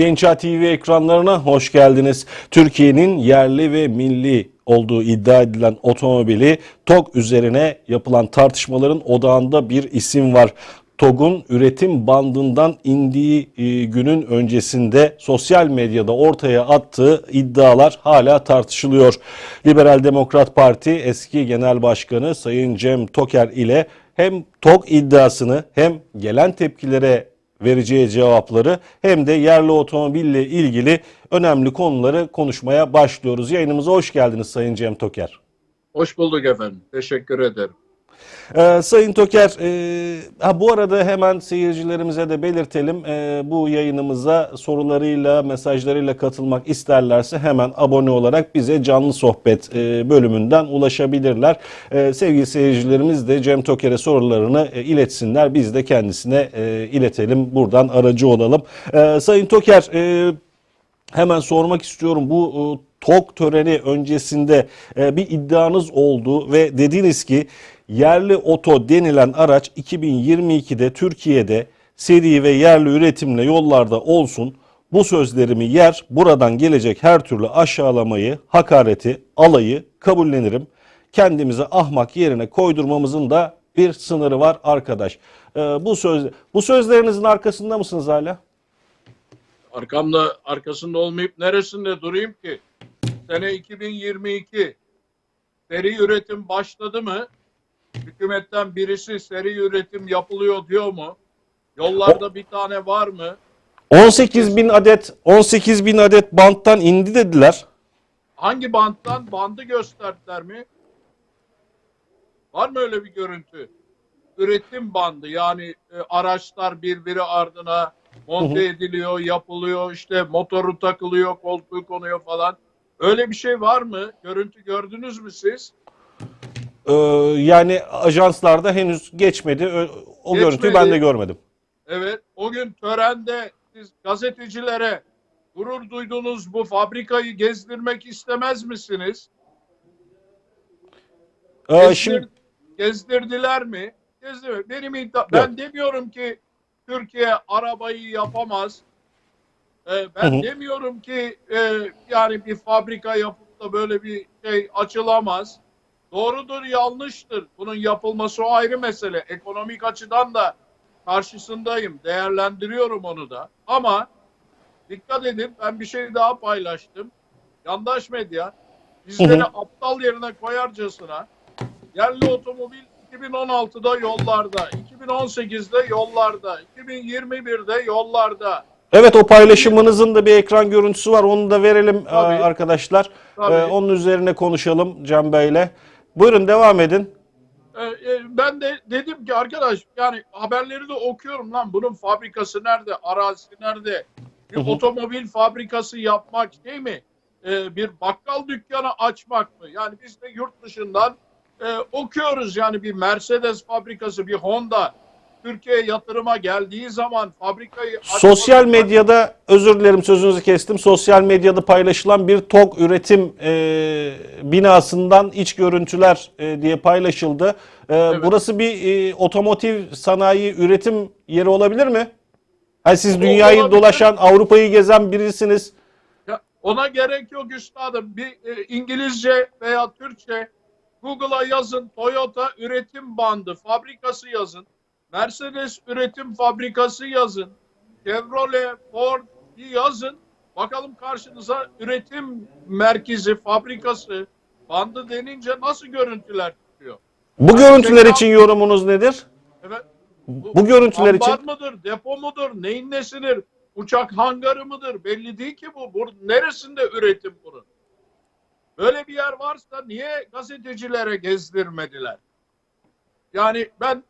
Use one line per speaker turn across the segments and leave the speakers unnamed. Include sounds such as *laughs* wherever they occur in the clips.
Gençler TV ekranlarına hoş geldiniz. Türkiye'nin yerli ve milli olduğu iddia edilen otomobili TOG üzerine yapılan tartışmaların odağında bir isim var. TOG'un üretim bandından indiği e, günün öncesinde sosyal medyada ortaya attığı iddialar hala tartışılıyor. Liberal Demokrat Parti eski genel başkanı Sayın Cem Toker ile hem TOG iddiasını hem gelen tepkilere vereceği cevapları hem de yerli otomobille ilgili önemli konuları konuşmaya başlıyoruz. Yayınımıza hoş geldiniz Sayın Cem Toker.
Hoş bulduk efendim. Teşekkür ederim.
Ee, Sayın Toker, e, ha, bu arada hemen seyircilerimize de belirtelim. E, bu yayınımıza sorularıyla, mesajlarıyla katılmak isterlerse hemen abone olarak bize canlı sohbet e, bölümünden ulaşabilirler. E, sevgili seyircilerimiz de Cem Toker'e sorularını e, iletsinler. Biz de kendisine e, iletelim. Buradan aracı olalım. E, Sayın Toker, e, Hemen sormak istiyorum bu e, TOK töreni öncesinde e, bir iddianız oldu ve dediniz ki yerli oto denilen araç 2022'de Türkiye'de seri ve yerli üretimle yollarda olsun. Bu sözlerimi yer buradan gelecek her türlü aşağılamayı, hakareti, alayı kabullenirim. Kendimizi ahmak yerine koydurmamızın da bir sınırı var arkadaş. E, bu söz bu sözlerinizin arkasında mısınız hala?
Arkamda arkasında olmayıp neresinde durayım ki? Sene 2022 seri üretim başladı mı? Hükümetten birisi seri üretim yapılıyor diyor mu? Yollarda bir tane var mı?
18 bin adet 18 bin adet banttan indi dediler.
Hangi banttan? Bandı gösterdiler mi? Var mı öyle bir görüntü? Üretim bandı yani e, araçlar birbiri ardına monte ediliyor, yapılıyor, işte motoru takılıyor, koltuğu konuyor falan. Öyle bir şey var mı? Görüntü gördünüz mü siz?
Ee, yani ajanslarda henüz geçmedi. O
Geçmedi.
görüntüyü ben de görmedim.
Evet, o gün törende siz gazetecilere gurur duyduğunuz bu fabrikayı gezdirmek istemez misiniz?
Ee,
Gezdir-
şimdi
gezdirdiler mi? Gezdirme. Benim iddia ben demiyorum ki Türkiye arabayı yapamaz. Ee, ben
Hı hı.
demiyorum ki e, yani bir fabrika yapıp da böyle bir şey açılamaz. Doğrudur, yanlıştır. Bunun yapılması o ayrı mesele. Ekonomik açıdan da karşısındayım. Değerlendiriyorum onu da. Ama dikkat edin ben bir şey daha paylaştım. Yandaş medya bizleri aptal yerine koyarcasına yerli otomobil 2016'da yollarda, 2018'de yollarda, 2021'de yollarda.
evet o paylaşımınızın da bir ekran görüntüsü var. Onu da verelim e,
Tabii.
arkadaşlar.
Tabii.
Ee, onun üzerine konuşalım Cem Bey'le. Buyurun devam edin.
Ee, e, ben de dedim ki arkadaş yani haberleri de okuyorum lan bunun fabrikası nerede, arazisi nerede? Bir
Hı hı.
otomobil fabrikası yapmak şey mi? Ee, bir bakkal dükkanı açmak mı? Yani biz de yurt dışından e, okuyoruz yani bir Mercedes fabrikası, bir Honda Türkiye'ye yatırıma geldiği zaman fabrikayı
Sosyal medyada özür dilerim sözünüzü kestim. Sosyal medyada paylaşılan bir TOG üretim e, binasından iç görüntüler e, diye paylaşıldı. E, Burası bir e, otomotiv sanayi üretim yeri olabilir mi? Ha, siz
O-
dünyayı
olabilir.
dolaşan, Avrupa'yı gezen birisiniz.
Ya ona gerek yok üstadım. Bir e, İngilizce veya Türkçe Google'a yazın Toyota üretim bandı fabrikası yazın. Mercedes üretim fabrikası yazın. Chevrolet, Ford yazın. Bakalım karşınıza üretim merkezi, fabrikası, bandı denince nasıl görüntüler çıkıyor?
Bu
Yani
görüntüler için yorumunuz nedir?
Evet.
Bu görüntüler
ambar
için
mıdır, depo mudur, neyin nesidir? Uçak hangarı mıdır? Belli değil ki bu. Bur neresinde üretim bunun? Böyle bir yer varsa niye gazetecilere gezdirmediler? Yani ben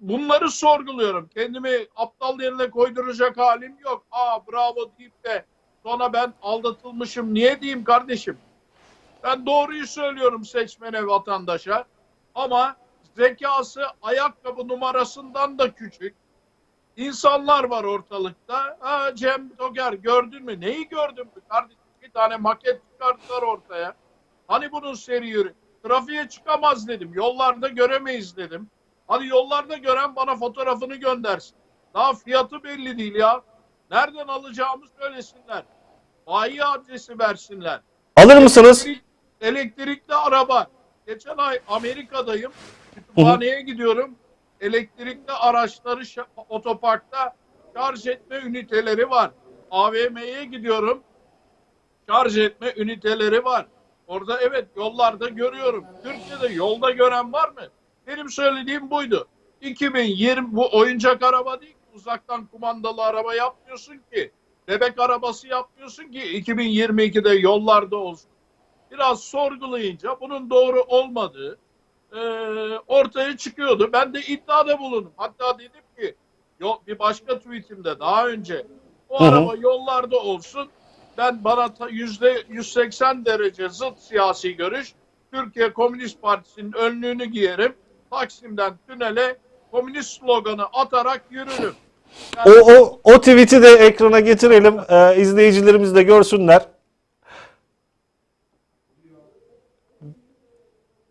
bunları sorguluyorum. Kendimi aptal yerine koyduracak halim yok. Aa bravo deyip de sonra ben aldatılmışım. Niye diyeyim kardeşim? Ben doğruyu söylüyorum seçmene vatandaşa. Ama zekası ayakkabı numarasından da küçük. İnsanlar var ortalıkta. Ha, Cem Toker gördün mü? Neyi gördün mü? Kardeşim bir tane maket çıkarttılar ortaya. Hani bunun seri yürü. trafiğe çıkamaz dedim. Yollarda göremeyiz dedim. Hadi yollarda gören bana fotoğrafını göndersin. Daha fiyatı belli değil ya. Nereden alacağımı söylesinler. Bayi adresi versinler.
Alır mısınız?
Elektrik- elektrikli araba. Geçen ay Amerika'dayım. Kütüphaneye gidiyorum. Elektrikli araçları otoparkta şarj etme üniteleri var. AVM'ye gidiyorum. Şarj etme üniteleri var. Orada evet yollarda görüyorum. Türkiye'de yolda gören var mı? Benim söylediğim buydu. 2020 bu oyuncak araba değil. Uzaktan kumandalı araba yapmıyorsun ki. Bebek arabası yapmıyorsun ki 2022'de yollarda olsun. Biraz sorgulayınca bunun doğru olmadığı e, ortaya çıkıyordu. Ben de iddiada bulundum. Hatta dedim ki yo- bir başka tweetimde daha önce o
Hı hı.
araba yollarda olsun. Ben bana yüzde 180 derece zıt siyasi görüş. Türkiye Komünist Partisi'nin önlüğünü giyerim. Taksim'den tünele komünist sloganı atarak yürürüm.
O, o, o tweet'i de ekrana getirelim. Ee, izleyicilerimiz de görsünler.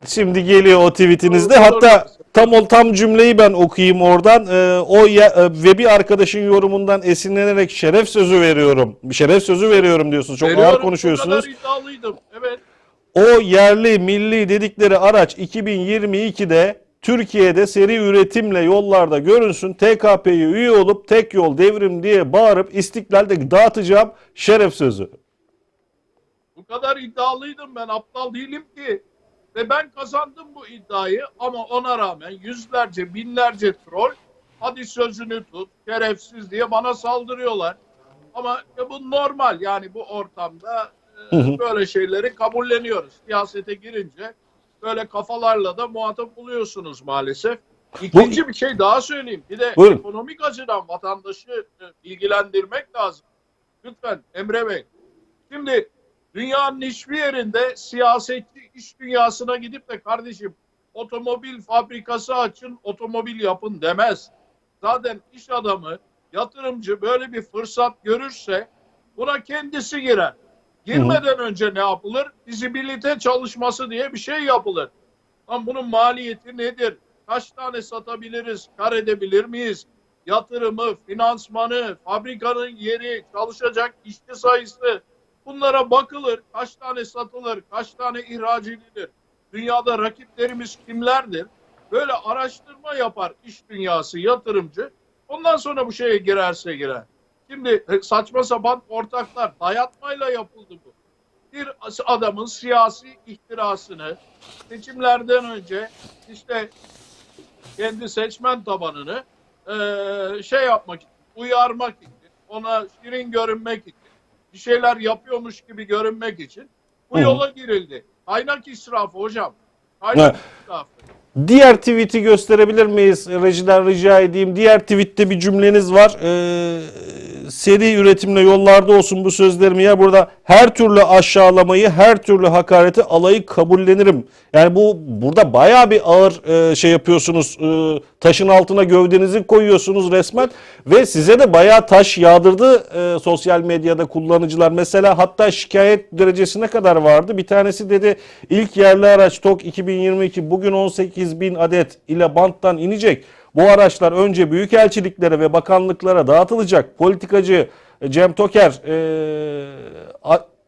Şimdi geliyor o tweetinizde. Hatta tam o tam cümleyi ben okuyayım oradan. Ee, o ya, e, ve bir arkadaşın yorumundan esinlenerek şeref sözü veriyorum. Bir şeref sözü veriyorum diyorsunuz. Çok
Veriyorum,
ağır
Bu
konuşuyorsunuz.
kadar iddialıydım. Evet.
O yerli milli dedikleri araç 2022'de Türkiye'de seri üretimle yollarda görünsün. TKP'ye üye olup tek yol devrim diye bağırıp istiklalde dağıtacağım şeref sözü.
Bu kadar iddialıydım ben aptal değilim ki. Ve ben kazandım bu iddiayı ama ona rağmen yüzlerce binlerce troll hadi sözünü tut şerefsiz diye bana saldırıyorlar. Ama e, bu normal yani bu ortamda e, böyle şeyleri kabulleniyoruz. Siyasete girince böyle kafalarla da muhatap buluyorsunuz maalesef. İkinci bir şey daha söyleyeyim. Bir de
Buyurun.
ekonomik açıdan vatandaşı e, bilgilendirmek lazım. Lütfen Emre Bey. Şimdi dünyanın hiçbir yerinde siyasetçi iş dünyasına gidip de kardeşim otomobil fabrikası açın, otomobil yapın demez. Zaten iş adamı, yatırımcı böyle bir fırsat görürse buna kendisi girer. Girmeden önce ne yapılır? Fizibilite çalışması diye bir şey yapılır. Lan bunun maliyeti nedir? Kaç tane satabiliriz? Kar edebilir miyiz? Yatırımı, finansmanı, fabrikanın yeri, çalışacak işçi sayısı bunlara bakılır. Kaç tane satılır? Kaç tane ihraç edilir? Dünyada rakiplerimiz kimlerdir? Böyle araştırma yapar iş dünyası, yatırımcı. Ondan sonra bu şeye girerse girer. Şimdi e, saçma sapan ortaklar dayatmayla yapıldı bu. Bir adamın siyasi ihtirasını seçimlerden önce işte kendi seçmen tabanını eee, şey yapmak için, uyarmak için, ona şirin görünmek için, bir şeyler yapıyormuş gibi görünmek için bu
Hı.
yola girildi. Kaynak israfı hocam. Kaynak
Evet.
israfı.
Diğer tweet'i gösterebilir miyiz? Rejiden rica edeyim. Diğer tweet'te bir cümleniz var. Ee, seri üretimle yollarda olsun bu sözlerimi ya burada her türlü aşağılamayı, her türlü hakareti alayı kabullenirim. Yani bu burada bayağı bir ağır e, şey yapıyorsunuz. E, taşın altına gövdenizi koyuyorsunuz resmen ve size de bayağı taş yağdırdı e, sosyal medyada kullanıcılar. Mesela hatta şikayet derecesine kadar vardı. Bir tanesi dedi ilk yerli araç TOK 2022 bugün 18 bin adet ile banttan inecek. Bu araçlar önce büyükelçiliklere ve bakanlıklara dağıtılacak. Politikacı e, Cem Toker e,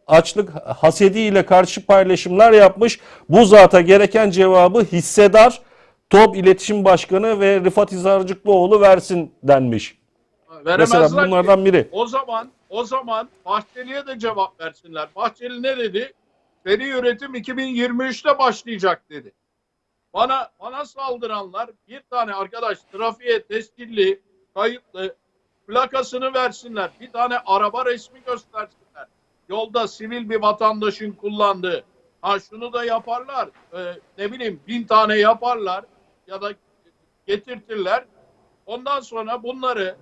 açlık hasediyle karşı paylaşımlar yapmış. Bu zata gereken cevabı hissedar TOP İletişim Başkanı ve Rıfat Hisarcıklıoğlu versin denmiş.
Veremezler
Mesela bunlardan biri.
O zaman o zaman Bahçeli'ye de cevap versinler. Bahçeli ne dedi? Seri üretim 2023'te başlayacak dedi. Bana bana saldıranlar bir tane arkadaş trafiğe tescilli, kayıtlı plakasını versinler. Bir tane araba resmi göstersinler. Yolda sivil bir vatandaşın kullandığı. Ha şunu da yaparlar. Ee, ne bileyim bin tane yaparlar ya da getirtirler. Ondan sonra bunları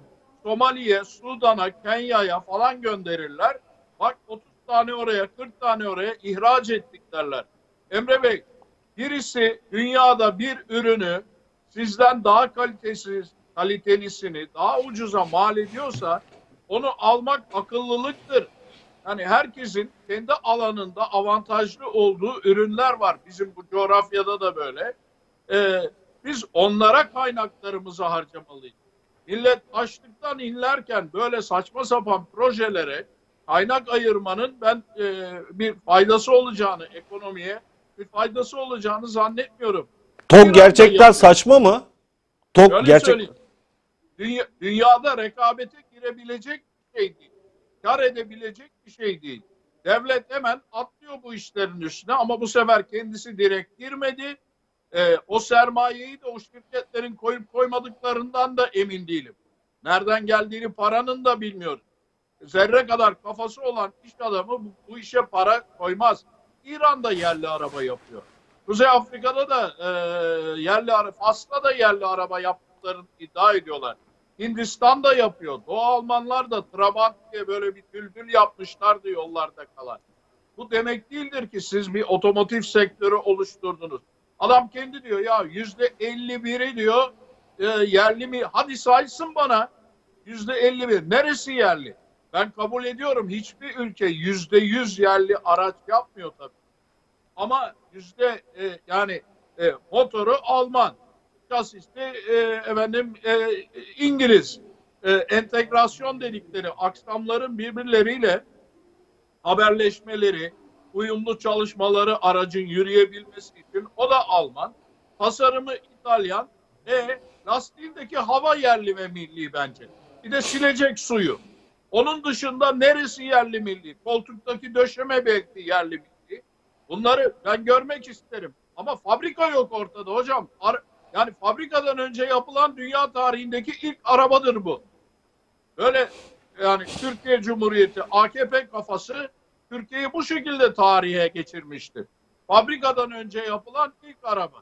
Somali'ye, Sudan'a, Kenya'ya falan gönderirler. Bak 30 tane oraya, 40 tane oraya ihraç ettik derler. Emre Bey, birisi dünyada bir ürünü sizden daha kalitesiz, kalitelisini daha ucuza mal ediyorsa onu almak akıllılıktır. hani herkesin kendi alanında avantajlı olduğu ürünler var. Bizim bu coğrafyada da böyle. Ee, biz onlara kaynaklarımızı harcamalıyız. Millet açlıktan inlerken böyle saçma sapan projelere kaynak ayırmanın ben e, bir faydası olacağını ekonomiye bir faydası olacağını zannetmiyorum.
TOG
İran'da
gerçekten saçma mı? TOG
Şöyle
gerçek
söyleyeyim. Dünya, dünyada rekabete girebilecek bir şey değil. Kar edebilecek bir şey değil. Devlet hemen atlıyor bu işlerin üstüne ama bu sefer kendisi direkt girmedi. Ee, o sermayeyi de o şirketlerin koyup koymadıklarından da emin değilim. Nereden geldiğini paranın da bilmiyorum. Zerre kadar kafası olan iş adamı bu, bu işe para koymaz. İran'da yerli araba yapıyor. Kuzey Afrika'da da e, yerli araba, Fas'ta da yerli araba yaptıklarını iddia ediyorlar. Hindistan da yapıyor. Doğu Almanlar da Trabant diye böyle bir düldül yapmışlardı yollarda kalan. Bu demek değildir ki siz bir otomotiv sektörü oluşturdunuz. Adam kendi diyor ya yüzde 51'i diyor e, yerli mi? Hadi saysın bana. Yüzde 51. Neresi yerli? Ben kabul ediyorum hiçbir ülke yüzde yüz yerli araç yapmıyor tabii. Ama yüzde e, yani e, motoru Alman, şasisi e, efendim e, İngiliz. E, entegrasyon dedikleri aksamların birbirleriyle haberleşmeleri, uyumlu çalışmaları aracın yürüyebilmesi için o da Alman. Tasarımı İtalyan. E, lastiğindeki hava yerli ve milli bence. Bir de silecek suyu. Onun dışında neresi yerli milli? Koltuktaki döşeme belki yerli milli. Bunları ben görmek isterim. Ama fabrika yok ortada hocam. Ar- yani fabrikadan önce yapılan dünya tarihindeki ilk arabadır bu. Böyle yani Türkiye Cumhuriyeti AKP kafası Türkiye'yi bu şekilde tarihe geçirmiştir. Fabrikadan önce yapılan ilk araba.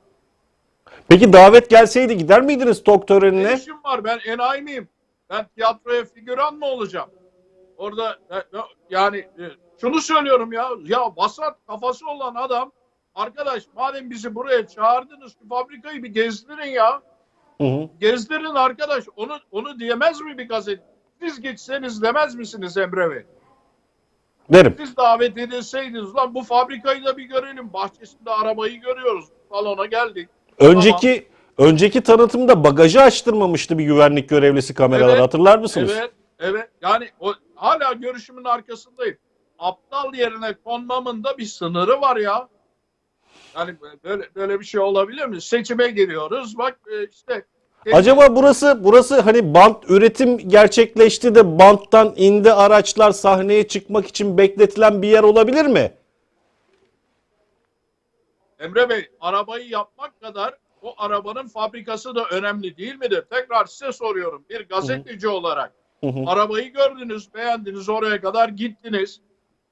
Peki davet gelseydi gider miydiniz
Ne
törenine?
işim var? Ben enayi miyim? Ben tiyatroya figüran mı olacağım? Orada e, yani e, şunu söylüyorum ya. Ya vasat kafası olan adam arkadaş madem bizi buraya çağırdınız şu fabrikayı bir gezdirin ya.
Hı hı.
Gezdirin arkadaş. Onu onu diyemez mi bir gazete? Siz gitseniz demez misiniz Emre Bey?
Derim.
Siz davet edilseydiniz lan bu fabrikayı da bir görelim. Bahçesinde arabayı görüyoruz. Salona geldik.
Önceki önceki tanıtımda bagajı açtırmamıştı bir güvenlik görevlisi kameralar
Evet,
hatırlar mısınız?
Evet, evet. Yani o, hala görüşümün arkasındayım. Aptal yerine konmamın da bir sınırı var ya. Yani böyle böyle bir şey olabilir mi? Seçime giriyoruz. Bak e, işte
Acaba burası burası hani bant üretim gerçekleşti de banttan indi araçlar sahneye çıkmak için bekletilen bir yer olabilir mi?
Emre Bey arabayı yapmak kadar o arabanın fabrikası da önemli değil midir? Tekrar size soruyorum bir gazeteci olarak.
Hı hı.
Arabayı gördünüz, beğendiniz, oraya kadar gittiniz.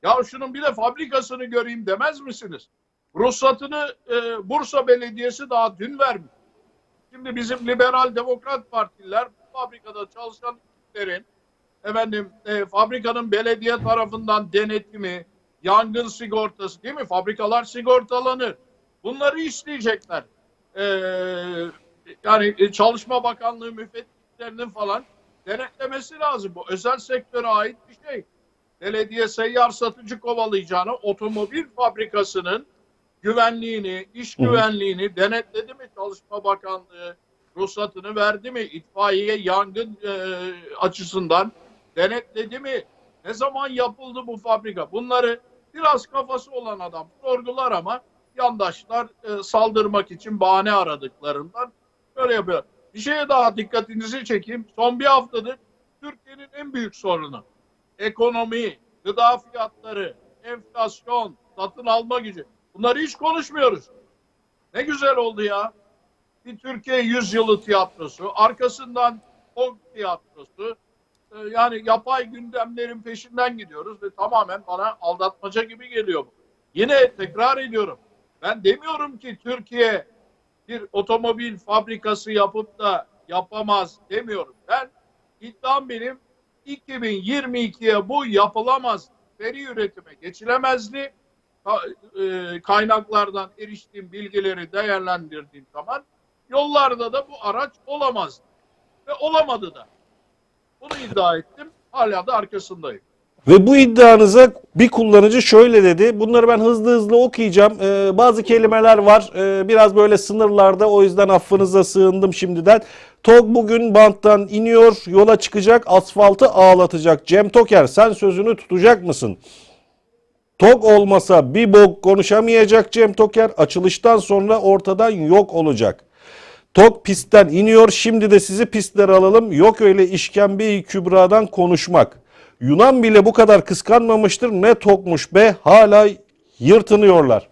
Ya şunun bir de fabrikasını göreyim demez misiniz? Ruhsatını e, Bursa Belediyesi daha dün vermiş. Şimdi bizim liberal demokrat partiler fabrikada çalışan kişilerin efendim e, fabrikanın belediye tarafından denetimi, yangın sigortası değil mi? Fabrikalar sigortalanır. Bunları isteyecekler. Ee, yani e, Çalışma Bakanlığı müfettişlerinin falan denetlemesi lazım. Bu özel sektöre ait bir şey. Belediye seyyar satıcı kovalayacağını otomobil fabrikasının güvenliğini, iş güvenliğini denetledi mi Çalışma Bakanlığı? Ruhsatını verdi mi? İtfaiye yangın e, açısından denetledi mi? Ne zaman yapıldı bu fabrika? Bunları biraz kafası olan adam sorgular ama yandaşlar e, saldırmak için bahane aradıklarından böyle yapıyor. Bir şeye daha dikkatinizi çekeyim. Son bir haftadır Türkiye'nin en büyük sorunu ekonomi, gıda fiyatları, enflasyon, satın alma gücü. Bunları hiç konuşmuyoruz. Ne güzel oldu ya. Bir Türkiye yüzyılı tiyatrosu, arkasından o tiyatrosu. Ee, Yani yapay gündemlerin peşinden gidiyoruz ve tamamen bana aldatmaca gibi geliyor bu. Yine tekrar ediyorum. Ben demiyorum ki Türkiye bir otomobil fabrikası yapıp da yapamaz demiyorum. Ben iddiam benim 2022'ye bu yapılamaz. Seri üretime geçilemezdi. E, Kaynaklardan eriştiğim bilgileri değerlendirdiğim zaman yollarda da bu araç olamaz. Ve olamadı da. Bunu iddia ettim. Hala da arkasındayım.
Ve bu iddianıza bir kullanıcı şöyle dedi. Bunları ben hızlı hızlı okuyacağım. Ee, bazı kelimeler var. Ee, biraz böyle sınırlarda. O yüzden affınıza sığındım şimdiden. TOG bugün banttan iniyor. Yola çıkacak. Asfaltı ağlatacak. Cem Toker sen sözünü tutacak mısın? TOG olmasa bir bok konuşamayacak Cem Toker. Açılıştan sonra ortadan yok olacak. TOG pistten iniyor. Şimdi de sizi pistlere alalım. Yok öyle işkembe-i kübradan konuşmak. Yunan bile bu kadar kıskanmamıştır. Ne TOG'muş be hala yırtınıyorlar.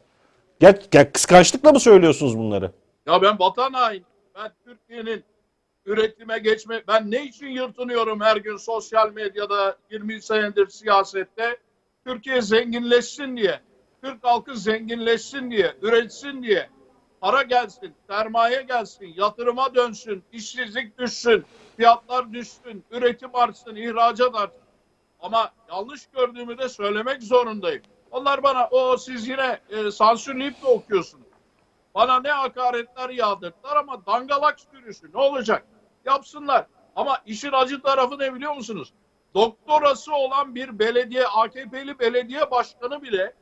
Gel, gel kıskançlıkla mı söylüyorsunuz bunları?
Ya ben vatan haini. Ben Türkiye'nin üretime geçme ben ne için yırtınıyorum her gün sosyal medyada 20 senedir siyasette Türkiye zenginleşsin diye Türk halkı zenginleşsin diye üretsin diye para gelsin sermaye gelsin yatırıma dönsün işsizlik düşsün fiyatlar düşsün üretim artsın ihracat artsın ama yanlış gördüğümü de söylemek zorundayım. Onlar bana o siz yine e, sansürleyip de okuyorsunuz. Bana ne hakaretler yağdırdılar ama dangalak sürüsü ne olacak? Yapsınlar. Ama işin acı tarafı ne biliyor musunuz? Doktorası olan bir belediye, AKP'li belediye başkanı bile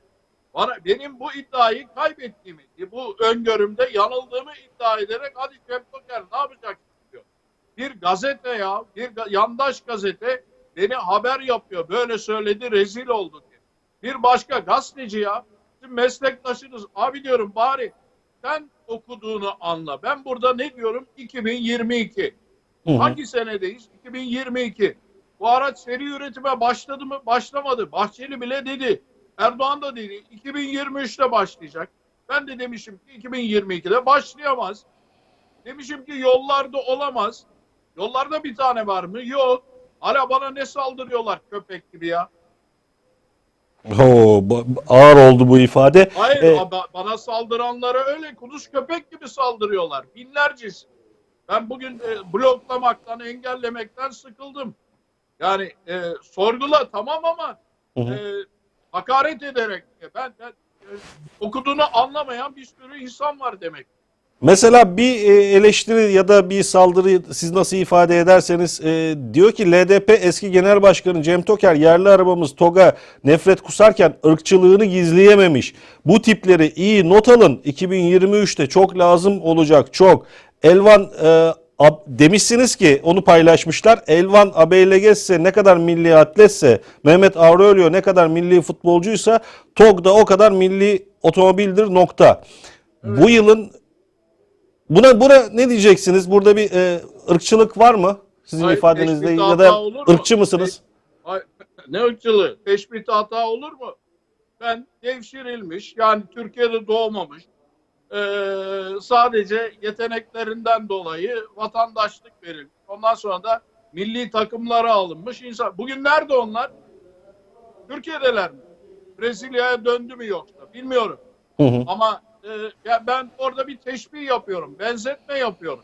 bana benim bu iddiayı kaybettiğimi, bu öngörümde yanıldığımı iddia ederek hadi Cem Toker ne yapacaksın diyor. Bir gazete ya, bir yandaş gazete beni haber yapıyor. Böyle söyledi, rezil oldu diye. Bir başka gazeteci ya, bizim meslektaşınız, abi diyorum bari sen okuduğunu anla. Ben burada ne diyorum? 2022.
Hı hı.
Hangi senedeyiz? 2022. Bu araç seri üretime başladı mı? Başlamadı. Bahçeli bile dedi. Erdoğan da dedi. 2023'te başlayacak. Ben de demişim ki 2022'de başlayamaz. Demişim ki yollarda olamaz. Yollarda bir tane var mı? Yok. Hala bana ne saldırıyorlar köpek gibi ya.
Oo, ağır oldu bu ifade.
Hayır
Ee,
ba- bana saldıranlara öyle kuduz köpek gibi saldırıyorlar. Binlercesi. Ben bugün e, bloklamaktan, engellemekten sıkıldım. Yani e, sorgula tamam ama
Hı hı.
e, hakaret ederek ben, ben e, okuduğunu anlamayan bir sürü insan var demek.
Mesela bir e, eleştiri ya da bir saldırı siz nasıl ifade ederseniz e, diyor ki LDP eski genel başkanı Cem Toker yerli arabamız TOG'a nefret kusarken ırkçılığını gizleyememiş. Bu tipleri iyi not alın 2023'te çok lazım olacak çok. Elvan e, ab- demişsiniz ki onu paylaşmışlar. Elvan Abeylegesse ne kadar milli atletse Mehmet Aurelio ne kadar milli futbolcuysa TOG da o kadar milli otomobildir nokta. Bu yılın Buna buna ne diyeceksiniz? Burada bir e, ırkçılık var mı? Sizin
Hayır,
ifadenizde ya da
olur mu?
ırkçı mısınız?
Ne ırkçılığı? Teşbih hata olur mu? Ben devşirilmiş, yani Türkiye'de doğmamış, eee, sadece yeteneklerinden dolayı vatandaşlık verilmiş. Ondan sonra da milli takımlara alınmış insan. Bugün nerede onlar? Türkiye'deler mi? Brezilya'ya döndü mü yoksa? Bilmiyorum.
Hı hı.
Ama e, ya ben orada bir teşbih yapıyorum, benzetme yapıyorum.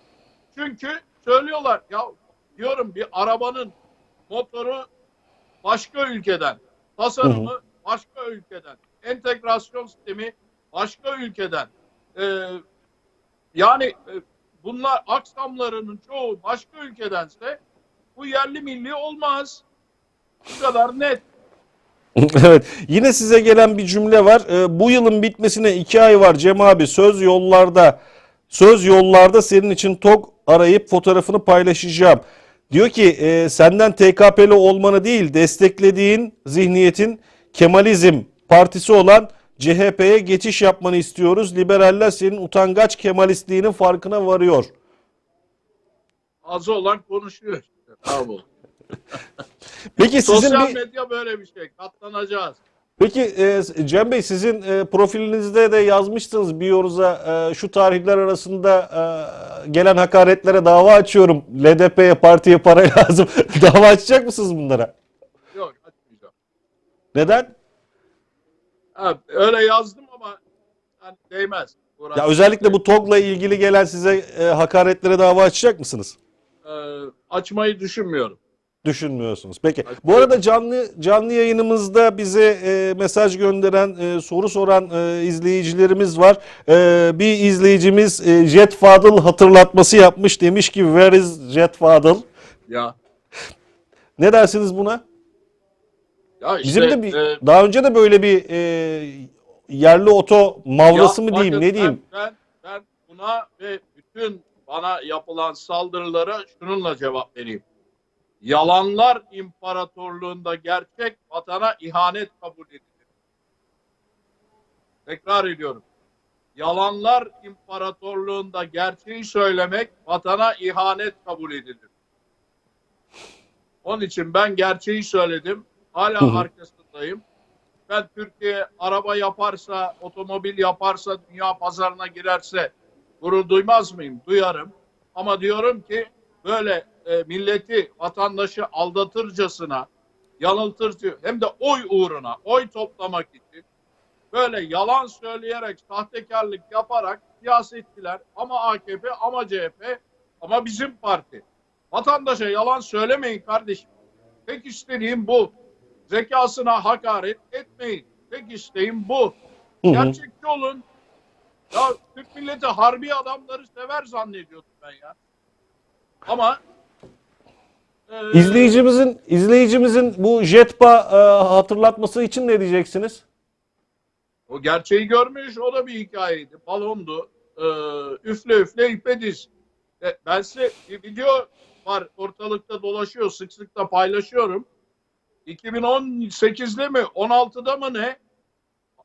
Çünkü söylüyorlar ya diyorum bir arabanın motoru başka ülkeden, tasarımı başka ülkeden, entegrasyon sistemi başka ülkeden. E, yani e, bunlar aksamlarının çoğu başka ülkedense bu yerli milli olmaz. Bu kadar net. *laughs*
evet. Yine size gelen bir cümle var. E, bu yılın bitmesine iki ay var Cem abi. Söz yollarda. Söz yollarda senin için TOG arayıp fotoğrafını paylaşacağım. Diyor ki e, senden TKP'li olmanı değil desteklediğin zihniyetin Kemalizm partisi olan CHP'ye geçiş yapmanı istiyoruz. Liberaller senin utangaç Kemalistliğinin farkına varıyor.
Azı olan konuşuyor. Bravo. *laughs*
Peki sizin
Sosyal
bir...
medya böyle bir şey. Katlanacağız.
Peki e, Cem Bey sizin e, profilinizde de yazmışsınız biyoruza e, şu tarihler arasında e, gelen hakaretlere dava açıyorum. LDP'ye partiye para *laughs* lazım. dava açacak mısınız bunlara?
Yok açmayacağım.
Neden?
Ha, öyle yazdım ama yani değmez. Uğraş-
Ya özellikle bu TOG'la ilgili gelen size e, hakaretlere dava açacak mısınız?
Ee, açmayı düşünmüyorum.
Düşünmüyorsunuz. Peki. Bu arada canlı canlı yayınımızda bize e, mesaj gönderen, e, soru soran e, izleyicilerimiz var. E, bir izleyicimiz e, Jet Fadıl hatırlatması yapmış. Demiş ki where is Jet Fadıl?
Ya
Ne dersiniz buna?
Ya işte,
Bizim de bir,
e,
daha önce de böyle bir e, yerli oto mavrası
Ya
mı diyeyim ne diyeyim?
Ben, ben, ben buna ve bütün bana yapılan saldırılara şununla cevap vereyim. Yalanlar imparatorluğunda gerçek vatana ihanet kabul edilir. Tekrar ediyorum. Yalanlar imparatorluğunda gerçeği söylemek vatana ihanet kabul edilir. Onun için ben gerçeği söyledim. Hala
Hı hı.
arkasındayım. Ben Türkiye araba yaparsa, otomobil yaparsa, dünya pazarına girerse gurur duymaz mıyım? Duyarım. Ama diyorum ki böyle e, milleti, vatandaşı aldatırcasına, yanıltırcı hem de oy uğruna, oy toplamak için böyle yalan söyleyerek, sahtekarlık yaparak siyasetçiler ama AKP ama CHP ama bizim parti. Vatandaşa yalan söylemeyin kardeşim. Tek istediğim bu. Zekasına hakaret etmeyin. Tek isteğim bu.
Hı hı.
Gerçekçi olun. Ya Türk milleti harbi adamları sever zannediyordum ben ya. Ama e,
İzleyicimizin izleyicimizin bu Jetpa e, hatırlatması için ne diyeceksiniz?
o gerçeği görmüş o da bir hikayeydi. Balondu. E, üfle üfle ipe diz. E, ben size bir video var ortalıkta dolaşıyor. Sık sık da paylaşıyorum. 2018'de mi 16'da mı ne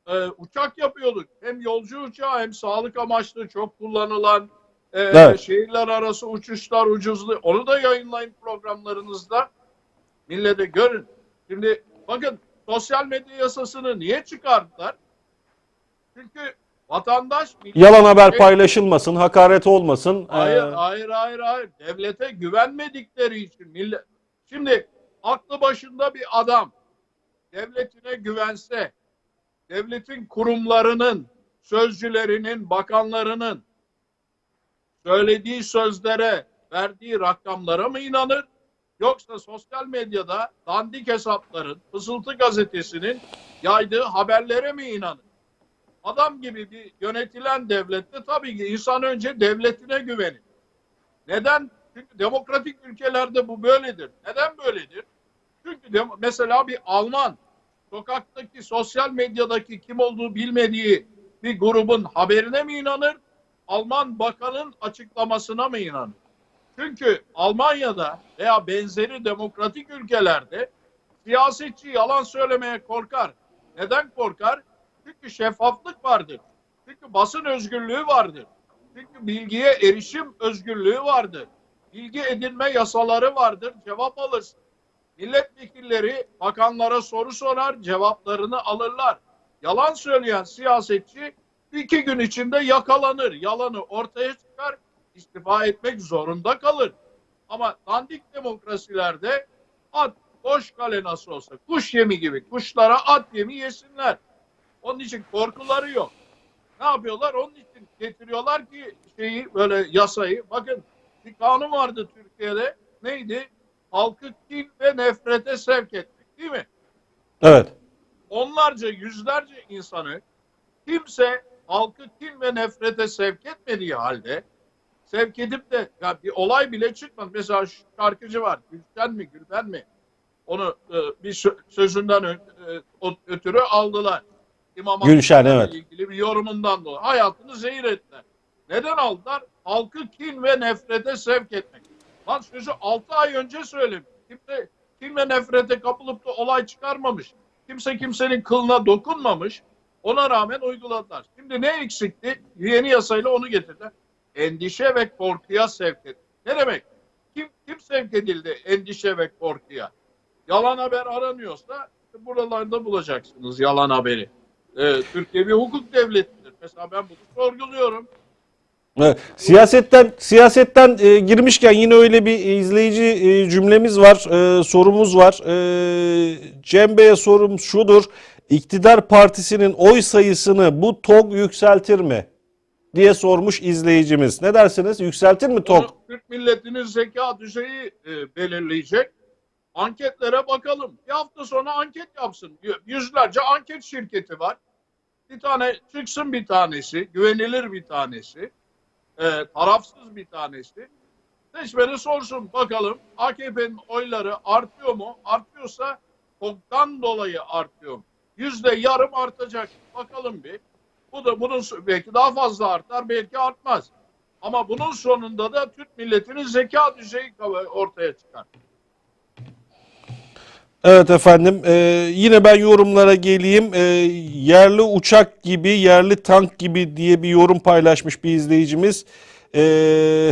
e, uçak yapıyorduk. Hem yolcu uçağı hem sağlık amaçlı çok kullanılan e,
Evet.
şehirler arası uçuşlar ucuzlu. Onu da yayınlayın programlarınızda. Millete görün. Şimdi bakın sosyal medya yasasını niye çıkardılar? Çünkü vatandaş
Yalan haber paylaşılmasın, hakaret olmasın.
Hayır,
Ee,
hayır, hayır, hayır. Devlete güvenmedikleri için millet. Şimdi aklı başında bir adam devletine güvense, devletin kurumlarının, sözcülerinin, bakanlarının söylediği sözlere, verdiği rakamlara mı inanır? Yoksa sosyal medyada dandik hesapların, Fısıltı gazetesinin yaydığı haberlere mi inanır? Adam gibi bir yönetilen devlette tabii ki insan önce devletine güvenir. Neden? Çünkü demokratik ülkelerde bu böyledir. Neden böyledir? Çünkü de, mesela bir Alman sokaktaki sosyal medyadaki kim olduğu bilmediği bir grubun haberine mi inanır? Alman bakanın açıklamasına mı inanır? Çünkü Almanya'da veya benzeri demokratik ülkelerde siyasetçi yalan söylemeye korkar. Neden korkar? Çünkü şeffaflık vardır. Çünkü basın özgürlüğü vardır. Çünkü bilgiye erişim özgürlüğü vardır. Bilgi edinme yasaları vardır. Cevap alırsın. Milletvekilleri bakanlara soru sorar, cevaplarını alırlar. Yalan söyleyen siyasetçi iki gün içinde yakalanır. Yalanı ortaya çıkar, istifa etmek zorunda kalır. Ama dandik demokrasilerde at boş kale nasıl olsa kuş yemi gibi kuşlara at yemi yesinler. Onun için korkuları yok. Ne yapıyorlar? Onun için getiriyorlar ki şeyi böyle yasayı. Bakın bir kanun vardı Türkiye'de. Neydi? Halkı kin ve nefrete sevk etmek değil mi?
evet.
Onlarca, yüzlerce insanı kimse halkı kin ve nefrete sevk etmediği halde sevk edip de ya bir olay bile çıkmadı. Mesela şarkıcı var. Gülşen mi, Gülben mi? Onu e, bir sö- sözünden ö- e, ötürü aldılar. İmam
Gülşen, evet.
ilgili bir yorumundan dolayı. Hayatını zehir ettiler. Neden aldılar? Halkı kin ve nefrete sevk etmek. Lan sözü 6 ay önce söylemiş. Kimse kin ve nefrete kapılıp da olay çıkarmamış. Kimse kimsenin kılına dokunmamış. Ona rağmen uyguladılar. Şimdi ne eksikti? Yeni yasayla onu getirdiler. Endişe ve korkuya sevk et. Ne demek? Kim kim sevk edildi endişe ve korkuya? Yalan haber aranıyorsa buralarda bulacaksınız yalan haberi. Ee, Türkiye bir hukuk devletidir. Mesela ben bunu sorguluyorum.
Siyasetten siyasetten e, girmişken yine öyle bir izleyici e, cümlemiz var, e, sorumuz var. E, Cem Bey'e sorum şudur. İktidar partisinin oy sayısını bu TOG yükseltir mi? diye sormuş izleyicimiz. Ne dersiniz? Yükseltir mi TOG?
Türk milletinin zeka düzeyi e, belirleyecek. Anketlere bakalım. Bir hafta sonra anket yapsın. Yüzlerce anket şirketi var. Bir tane çıksın bir tanesi, güvenilir bir tanesi, e, tarafsız bir tanesi. Seçmeni sorsun bakalım AKP'nin oyları artıyor mu? Artıyorsa TOG'dan dolayı artıyor. Yüzde yarım artacak. Bakalım bir. Bu da bunun belki daha fazla artar, belki artmaz. Ama bunun sonunda da Türk milletinin zeka düzeyi ortaya çıkar.
Evet efendim Ee, yine ben yorumlara geleyim. Ee, yerli uçak gibi, yerli tank gibi diye bir yorum paylaşmış bir izleyicimiz. Ee,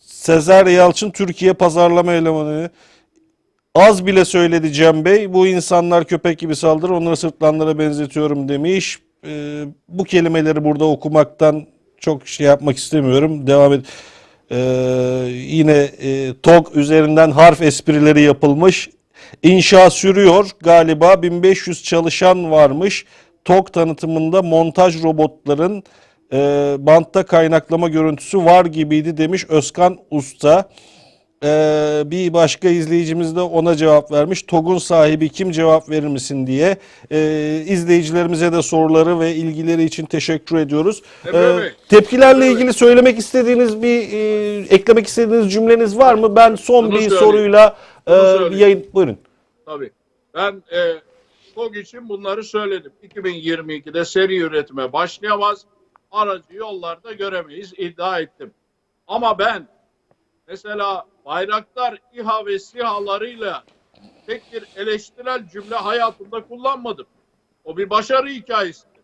Sezer Yalçın Türkiye pazarlama elemanı. Az bile söyledi Cem Bey. Bu insanlar köpek gibi saldırır. Onları sırtlanlara benzetiyorum demiş. Ee, bu kelimeleri burada okumaktan çok şey yapmak istemiyorum. Devam et. Ee, yine e, TOG üzerinden harf esprileri yapılmış. İnşa sürüyor. Galiba 1500 çalışan varmış. TOG tanıtımında montaj robotların e, bantta kaynaklama görüntüsü var gibiydi demiş Özkan Usta. Ee, bir başka izleyicimiz de ona cevap vermiş. TOG'un sahibi kim cevap verir misin diye. Ee, izleyicilerimize de soruları ve ilgileri için teşekkür ediyoruz. Ee, tepkilerle ilgili söylemek istediğiniz bir e, eklemek istediğiniz cümleniz var mı? Ben son
Bunu
bir
söyleyeyim.
soruyla e,
Bunu söyleyeyim. söyleyeyim.
yayın buyurun.
Tabii. Ben e, TOG için bunları söyledim. 2022'de seri üretime başlayamaz. Aracı yollarda göremeyiz iddia ettim. Ama ben mesela Bayraktar İHA ve SİHA'larıyla tek bir eleştirel cümle hayatımda kullanmadım. O bir başarı hikayesidir.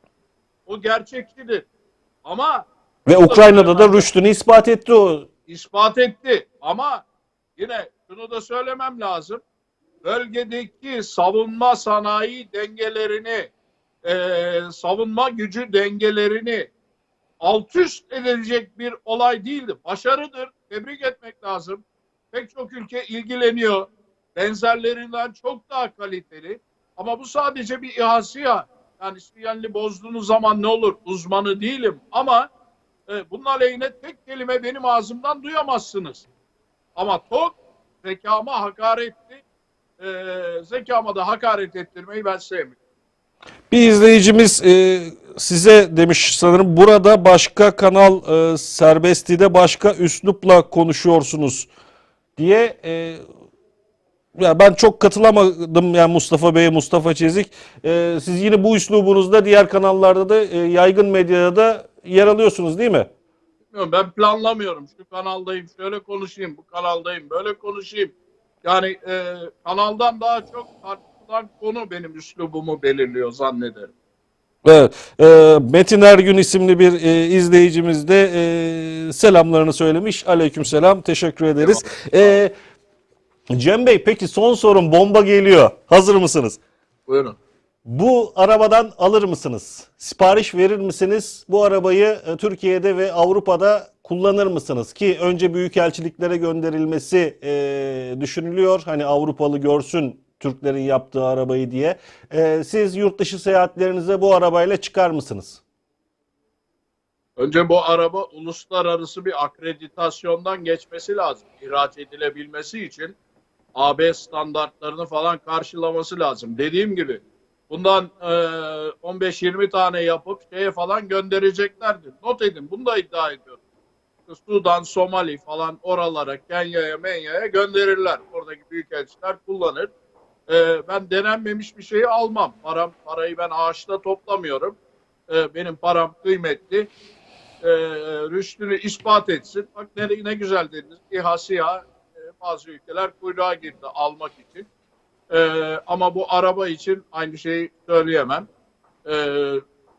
O gerçekçidir. Ama
Ve Ukrayna'da da rüştünü ispat etti o.
ispat etti. Ama yine şunu da söylemem lazım. Bölgedeki savunma sanayi dengelerini, eee, savunma gücü dengelerini alt üst edilecek bir olay değildi. Başarıdır. Tebrik etmek lazım. Pek çok ülke ilgileniyor. Benzerlerinden çok daha kaliteli. Ama bu sadece bir İHA'ya. Yani sinyalini bozduğunuz zaman ne olur? Uzmanı değilim. Ama e, bunun aleyhine tek kelime benim ağzımdan duyamazsınız. Ama TOG zekama hakaretti. E, zekama da hakaret ettirmeyi ben sevmiyorum.
Bir izleyicimiz e, size demiş sanırım burada başka kanal e, serbestide başka üslupla konuşuyorsunuz diye e, ya ben çok katılamadım yani Mustafa Bey'e Mustafa Çezik. E, siz yine bu üslubunuzda diğer kanallarda da e, yaygın medyada da yer alıyorsunuz değil mi?
Bilmiyorum, ben planlamıyorum. Şu kanaldayım, şöyle konuşayım, bu kanaldayım, böyle konuşayım. Yani e, kanaldan daha çok tartışılan konu benim üslubumu belirliyor zannederim.
Evet, e, Metin Ergün isimli bir e, izleyicimiz de e, selamlarını söylemiş. Aleykümselam, teşekkür ederiz. E, Cem Bey, peki son sorum bomba geliyor. Hazır mısınız?
Buyurun.
Bu arabadan alır mısınız? Sipariş verir misiniz? Bu arabayı e, Türkiye'de ve Avrupa'da kullanır mısınız? Ki önce büyükelçiliklere gönderilmesi e, düşünülüyor. Hani Avrupalı görsün Türklerin yaptığı arabayı diye. E, siz yurt dışı seyahatlerinize bu arabayla çıkar mısınız?
Önce bu araba uluslararası bir akreditasyondan geçmesi lazım. İhraç edilebilmesi için AB standartlarını falan karşılaması lazım. Dediğim gibi bundan e, 15-20 tane yapıp şeye falan göndereceklerdir. Not edin bunu da iddia ediyorum. Sudan, Somali falan oralara, Kenya'ya, Menya'ya gönderirler. Oradaki büyükelçiler kullanır. E, ben denenmemiş bir şeyi almam. Param, parayı ben ağaçta toplamıyorum. E, benim param kıymetli e, rüştünü ispat etsin. Bak ne, ne güzel dediniz. İHA, SİHA e, bazı ülkeler kuyruğa girdi almak için. E, ama bu araba için aynı şeyi söyleyemem. E,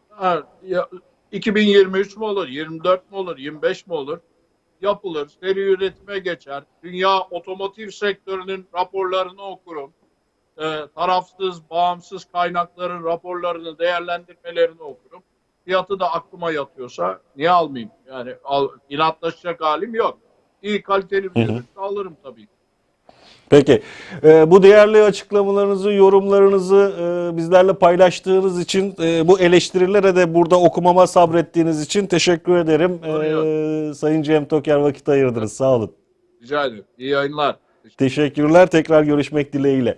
ha, ya, 2023 mü olur, 24 mi olur, 25 mi olur? Yapılır, seri üretime geçer. Dünya otomotiv sektörünün raporlarını okurum. E, tarafsız, bağımsız kaynakların raporlarını, değerlendirmelerini okurum fiyatı da aklıma yatıyorsa niye almayayım? Yani al, inatlaşacak halim yok. İyi kaliteli bir ürün alırım tabii. ki.
Peki. Ee, bu değerli açıklamalarınızı, yorumlarınızı e, bizlerle paylaştığınız için, e, bu eleştirilere de burada okumama sabrettiğiniz için teşekkür ederim. Ee, Sayın Cem Toker vakit ayırdınız. Sağ olun.
Rica ederim. İyi yayınlar.
Teşekkürler. Tekrar görüşmek dileğiyle.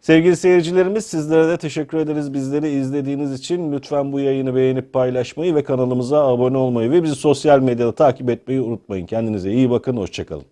Sevgili seyircilerimiz sizlere de teşekkür ederiz bizleri izlediğiniz için. Lütfen bu yayını beğenip paylaşmayı ve kanalımıza abone olmayı ve bizi sosyal medyada takip etmeyi unutmayın. Kendinize iyi bakın. Hoşçakalın.